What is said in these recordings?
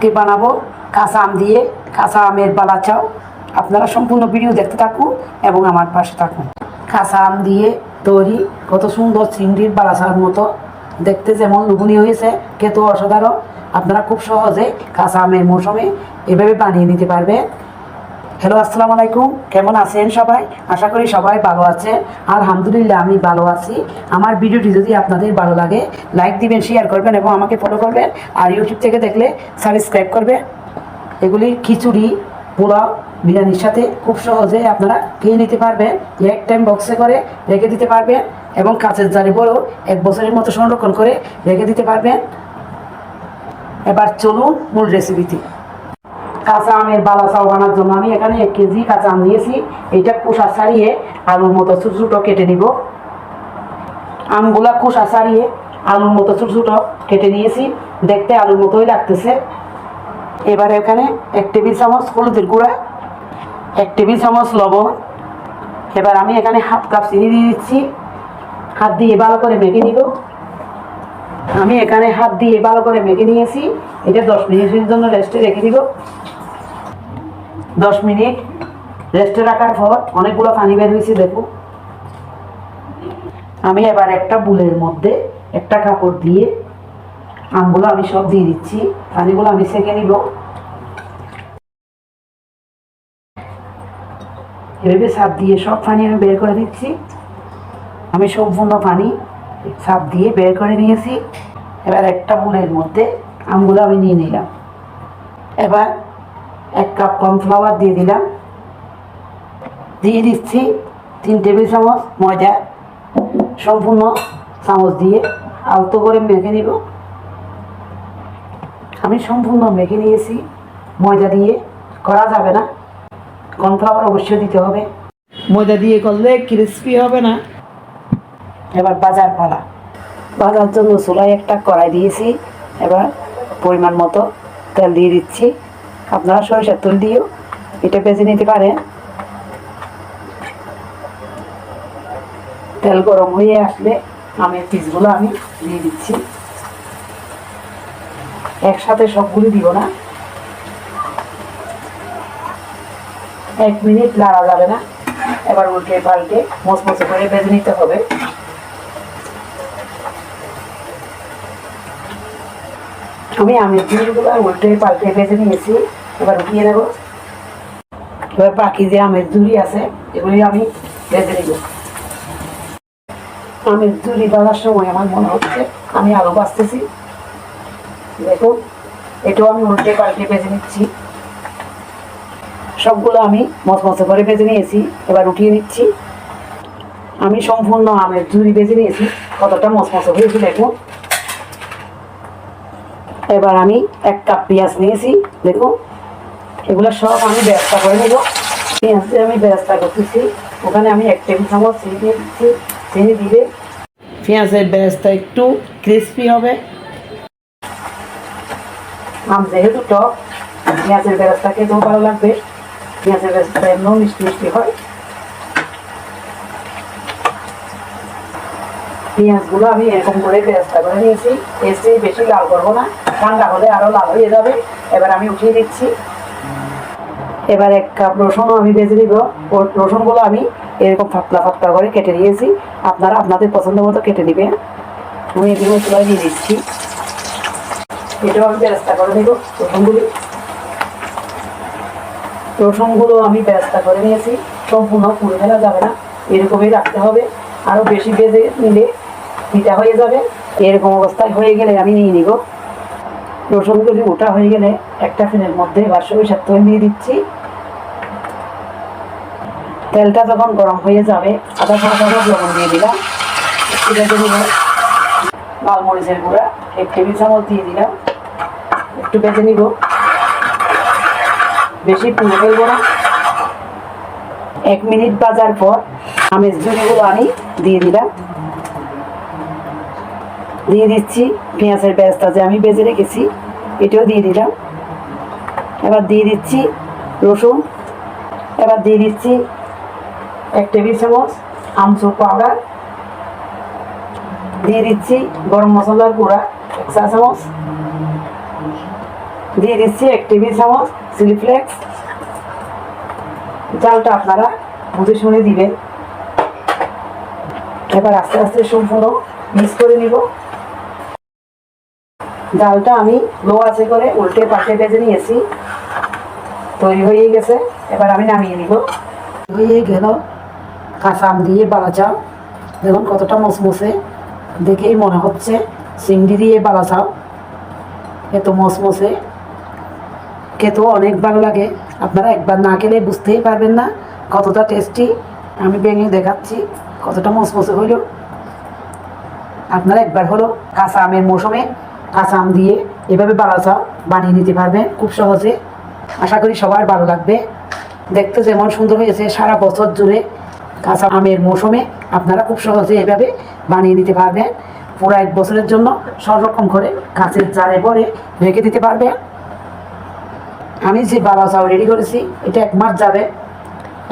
আজকে বানাবো কাঁচা আম দিয়ে, কাঁচা আমের বালা চাও। আপনারা সম্পূর্ণ ভিডিও দেখতে থাকুন এবং আমার পাশে থাকুন। কাঁচা আম দিয়ে তৈরি কত সুন্দর চিংড়ির বালা চাওয়ার মতো। দেখতে যেমন লুগুনি হয়েছে কেতু অসাধারণ। আপনারা খুব সহজে কাঁচা আমের মৌসুমে এভাবে বানিয়ে নিতে পারবেন। হ্যালো আসসালামু আলাইকুম। কেমন আছেন সবাই? আশা করি সবাই ভালো আছে। আলহামদুলিল্লাহ, আমি ভালো আছি। আমার ভিডিওটি যদি আপনাদের ভালো লাগে, লাইক দিবেন শেয়ার করবেন এবং আমাকে ফলো করবেন। আর ইউটিউব থেকে দেখলে সাবস্ক্রাইব করবেন এগুলি খিচুড়ি, পোলাও, বিরিয়ানির সাথে খুব সহজে আপনারা খেয়ে নিতে পারবেন। এক টাইম বক্সে করে রেখে দিতে পারবেন এবং কাঁচের জারি বড়ও এক বছরের মতো সংরক্ষণ করে রেখে দিতে পারবেন। এবার চলুন মূল রেসিপিতে কাঁচা আমের বালা চাও বানার জন্য আমি এখানে এক কেজি কাঁচা আম নিয়েছি এটা খোসা ছাড়িয়ে আলুর মতো ছোটো ছোটো কেটে নিব। আমগুলা খোসা ছাড়িয়ে আলুর মতো ছোটো ছোটো কেটে নিয়েছি। দেখতে আলুর মতোই লাগতেছে। এবার এখানে এক টেবিল চামচ হলুদের গুঁড়া, এক টেবিল চামচ লবণ। এবার আমি এখানে হাফ কাপ চিনি দিয়ে দিচ্ছি। হাত দিয়ে ভালো করে মেখে নিব। আমি এখানে হাত দিয়ে ভালো করে মেখে নিয়েছি। এটা দশ মিনিটের জন্য রেস্টে রেখে দিব। দশ মিনিট রেস্টে রাখার পর অনেকগুলো পানি বের হয়েছে দেখুন আমি এবার একটা বুলের মধ্যে একটা কাপড় দিয়ে আমগুলো আমি সব দিয়ে দিচ্ছি। পানিগুলো আমি সেকে নিব। এভাবে সাপ দিয়ে সব পানি আমি বের করে দিচ্ছি। আমি সম্পূর্ণ পানি সাপ দিয়ে বের করে নিয়েছি। এবার একটা বুলের মধ্যে আমগুলো আমি নিয়ে নিলাম। এবার এক কাপ কর্নফ্লাওয়ার দিয়ে দিলাম। দিয়ে দিচ্ছি তিন টেবিল চামচ ময়দা, সম্পূর্ণ চামচ দিয়ে আলতো করে মেখে নিব। আমি সম্পূর্ণ মেখে নিয়েছি, ময়দা দিয়ে করা যাবে না। কর্নফ্লাওয়ার অবশ্যই দিতে হবে। ময়দা দিয়ে করলে ক্রিস্পি হবে না। এবার বাজার পালা। বাজার জন্য চুলায় একটা কড়াই দিয়েছি। এবার পরিমাণ মতো তেল দিয়ে দিচ্ছি। আপনারা সরিষার তেল দিয়েও এটা বেছে নিতে পারেন তেল গরম হয়ে আসলে আমের পিসগুলো আমি দিয়ে দিচ্ছি। একসাথে সবগুলি দিব না। এক মিনিট লাড়া যাবে না। এবার উল্টে পাল্টে মচমচে করে বেজে নিতে হবে। আমি আমের জিনিসগুলো উল্টে পাল্টে বেজে নিয়েছি। এবার উঠিয়ে নেব। এবার বাকি যে আমের জুড়ি আছে, এগুলি আমি ভেজে নেব। আমের জুড়ি বাজার সময় আমার মনে হচ্ছে আমি আলু বাঁচতেছি। দেখুন, এটাও আমি উল্টে পাল্টে ভেজে নিচ্ছি। সবগুলো আমি মচমচে করে ভেজে নিয়েছি, এবার উঠিয়ে নিচ্ছি। আমি সম্পূর্ণ আমের জুড়ি ভেজে নিয়েছি, কতটা মচমচে হয়েছে দেখুন। এবার আমি এক কাপ পেঁয়াজ নিয়েছি, দেখুন। এগুলো সব আমি ব্যবসা করে নেব। পেঁয়াজ আমি ব্যবস্থা করতেছি। ওখানে আমি এক টেবিল চামচ চিনি দিয়ে দিচ্ছি চিনি দিলে পেঁয়াজের ব্যবস্থা একটু ক্রিস্পি হবে। আম যেহেতু টক, পেঁয়াজের ব্যবস্থা খেতেও ভালো লাগবে। পেঁয়াজের ব্যবস্থা এমনও মিষ্টি মিষ্টি হয়। পেঁয়াজগুলো আমি এরকম করে ব্যবস্থা করে নিয়েছি। এসে বেশি লাল করব না। ঠান্ডা হলে আরও লাল হয়ে যাবে। এবার আমি উঠিয়ে দিচ্ছি। এবার এক কাপ রসুনও আমি ভেজে ও রসুনগুলো আমি এরকম ফাতলা ফাতলা করে কেটে নিয়েছি। আপনারা আপনাদের পছন্দ মতো কেটে নেবেন। আমি এগুলো চুলাই দিয়ে দিচ্ছি এটাও আমি ব্যবস্থা করে নেব রসুনগুলি। রসুনগুলো আমি ব্যবস্থা করে নিয়েছি। সম্পূর্ণ পুড়ে ফেলা যাবে না। এরকমই রাখতে হবে। আরও বেশি বেজে নিলে পিঠা হয়ে যাবে। এরকম অবস্থায় হয়ে গেলে আমি নিয়ে নিব। রসুনগুলি ওটা হয়ে গেলে একটা ফ্যানের মধ্যে এবার সরিষার তেল দিয়ে দিচ্ছি। তেলটা যখন গরম হয়ে যাবে, আদা চামচ লবণ দিয়ে দিলাম। এটা লাল মরিচের গুঁড়া, এক টেবিল চামচ দিয়ে দিলাম। একটু বেজে নিব বেশি পুড়ে ফেলব না। এক মিনিট বাজার পর আমের ঝুড়িগুলো আমি দিয়ে দিলাম। দিয়ে দিচ্ছি। পেঁয়াজের ব্যবস্থা যে আমি বেজে রেখেছি, এটাও দিয়ে দিলাম। এবার দিয়ে দিচ্ছি রসুন, এবার দিয়ে দিচ্ছি এক টেবিল চামচ আমচুর পাউডার, দিয়ে দিচ্ছি গরম মশলার গুঁড়া এক চা চামচ, দিয়ে দিচ্ছি এক টেবিল চামচ চিলি ফ্লেক্স। জালটা আপনারা বুঝে শুনে দিবেন। এবার আস্তে আস্তে সম্পূর্ণ মিক্স করে নিব। ডালটা আমি লো আছে করে উল্টে পাশে ভেজে নিয়েছি। তৈরি হয়ে গেছে। এবার আমি নামিয়ে নিব। হয়ে গেল কাঁচা আম দিয়ে বালা চাও দেখুন কতটা মসমসে। দেখেই মনে হচ্ছে চিংড়ি দিয়ে বালা চাও এত মসমসে। খেতেও অনেক ভালো লাগে। আপনারা একবার না খেলে বুঝতেই পারবেন না কতটা টেস্টি আমি ভেঙে দেখাচ্ছি কতটা মসমসে হইল। আপনারা একবার হলো কাঁচা আমের মৌসুমে কাঁচা আম দিয়ে এভাবে বালাচা বানিয়ে নিতে পারবেন খুব সহজে। আশা করি সবার ভালো লাগবে। দেখতে যেমন সুন্দর হয়েছে, সারা বছর জুড়ে কাঁচা আমের মৌসুমে আপনারা খুব সহজে এভাবে বানিয়ে নিতে পারবেন। পুরো এক বছরের জন্য সংরক্ষণ করে কাঁচের জারে পরে রেখে দিতে পারবেন আমি যে বাবা চাও রেডি করেছি, এটা এক মাস যাবে।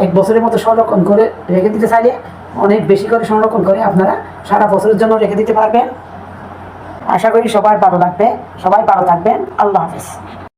এক বছরের মতো সংরক্ষণ করে রেখে দিতে চাইলে অনেক বেশি করে সংরক্ষণ করে আপনারা সারা বছরের জন্য রেখে দিতে পারবেন। আশা করি সবার ভালো লাগবে। সবাই ভালো থাকবেন। আল্লাহ হাফেজ।